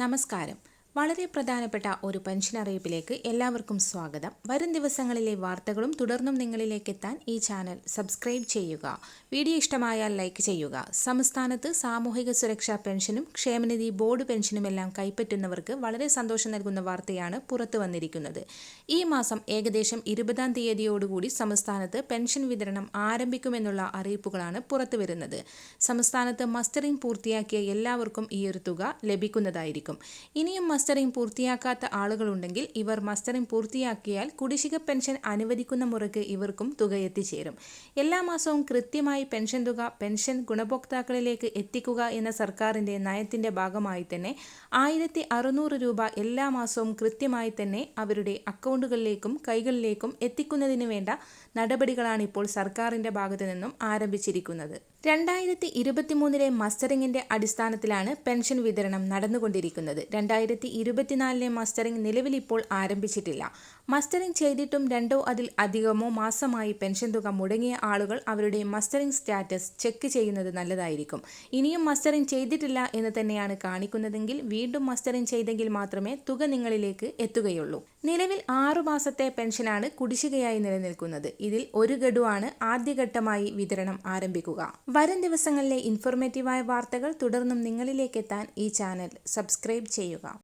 നമസ്കാരം വളരെ പ്രധാനപ്പെട്ട ഒരു പെൻഷൻ അറിയിപ്പിലേക്ക് എല്ലാവർക്കും സ്വാഗതം. വരും ദിവസങ്ങളിലെ വാർത്തകളും തുടർന്നും നിങ്ങളിലേക്ക് എത്താൻ ഈ ചാനൽ സബ്സ്ക്രൈബ് ചെയ്യുക. വീഡിയോ ഇഷ്ടമായാൽ ലൈക്ക് ചെയ്യുക. സംസ്ഥാനത്ത് സാമൂഹിക സുരക്ഷാ പെൻഷനും ക്ഷേമനിധി ബോർഡ് പെൻഷനുമെല്ലാം കൈപ്പറ്റുന്നവർക്ക് വളരെ സന്തോഷം നൽകുന്ന വാർത്തയാണ് പുറത്തു വന്നിരിക്കുന്നത്. ഈ മാസം ഏകദേശം ഇരുപതാം തീയതിയോടുകൂടി സംസ്ഥാനത്ത് പെൻഷൻ വിതരണം ആരംഭിക്കുമെന്നുള്ള അറിയിപ്പുകളാണ് പുറത്തു വരുന്നത്. സംസ്ഥാനത്ത് മസ്റ്ററിംഗ് പൂർത്തിയാക്കിയ എല്ലാവർക്കും ഈ ഒരു തുക ലഭിക്കുന്നതായിരിക്കും. ഇനിയും മസ്റ്ററിംഗ് പൂർത്തിയാക്കാത്ത ആളുകളുണ്ടെങ്കിൽ ഇവർ മസ്റ്ററിംഗ് പൂർത്തിയാക്കിയാൽ കുടിശ്ശിക പെൻഷൻ അനുവദിക്കുന്ന മുറയ്ക്ക് ഇവർക്കും തുക എത്തിച്ചേരും. എല്ലാ മാസവും കൃത്യമായി പെൻഷൻ തുക പെൻഷൻ ഗുണഭോക്താക്കളിലേക്ക് എത്തിക്കുക എന്ന സർക്കാരിന്റെ നയത്തിന്റെ ഭാഗമായി തന്നെ ആയിരത്തി അറുന്നൂറ് രൂപ എല്ലാ മാസവും കൃത്യമായി തന്നെ അവരുടെ അക്കൗണ്ടുകളിലേക്കും കൈകളിലേക്കും എത്തിക്കുന്നതിന് വേണ്ട നടപടികളാണ് ഇപ്പോൾ സർക്കാരിന്റെ ഭാഗത്തു നിന്നും ആരംഭിച്ചിരിക്കുന്നത്. രണ്ടായിരത്തി ഇരുപത്തിമൂന്നിലെ മസ്റ്ററിംഗിന്റെ അടിസ്ഥാനത്തിലാണ് പെൻഷൻ വിതരണം നടന്നുകൊണ്ടിരിക്കുന്നത്. രണ്ടായിരത്തി ഇരുപത്തിനാലിലെ മസ്റ്ററിംഗ് നിലവിൽ ഇപ്പോൾ ആരംഭിച്ചിട്ടില്ല. മസ്റ്ററിംഗ് ചെയ്തിട്ടും രണ്ടോ അതിൽ അധികമോ മാസമായി പെൻഷൻ തുക മുടങ്ങിയ ആളുകൾ അവരുടെ മസ്റ്ററിംഗ് സ്റ്റാറ്റസ് ചെക്ക് ചെയ്യുന്നത് നല്ലതായിരിക്കും. ഇനിയും മസ്റ്ററിംഗ് ചെയ്തിട്ടില്ല എന്ന് തന്നെയാണ് കാണിക്കുന്നതെങ്കിൽ വീണ്ടും മസ്റ്ററിംഗ് ചെയ്തെങ്കിൽ മാത്രമേ തുക നിങ്ങളിലേക്ക് എത്തുകയുള്ളൂ. നിലവിൽ ആറു മാസത്തെ പെൻഷനാണ് കുടിശ്ശികയായി നിലനിൽക്കുന്നത്. ഇതിൽ ഒരു ഗഡുവാണ് ആദ്യഘട്ടമായി വിതരണം ആരംഭിക്കുക. വരും ദിവസങ്ങളിലെ ഇൻഫോർമേറ്റീവായ വാർത്തകൾ തുടർന്നും നിങ്ങളിലേക്ക് എത്താൻ ഈ ചാനൽ സബ്സ്ക്രൈബ് ചെയ്യുക.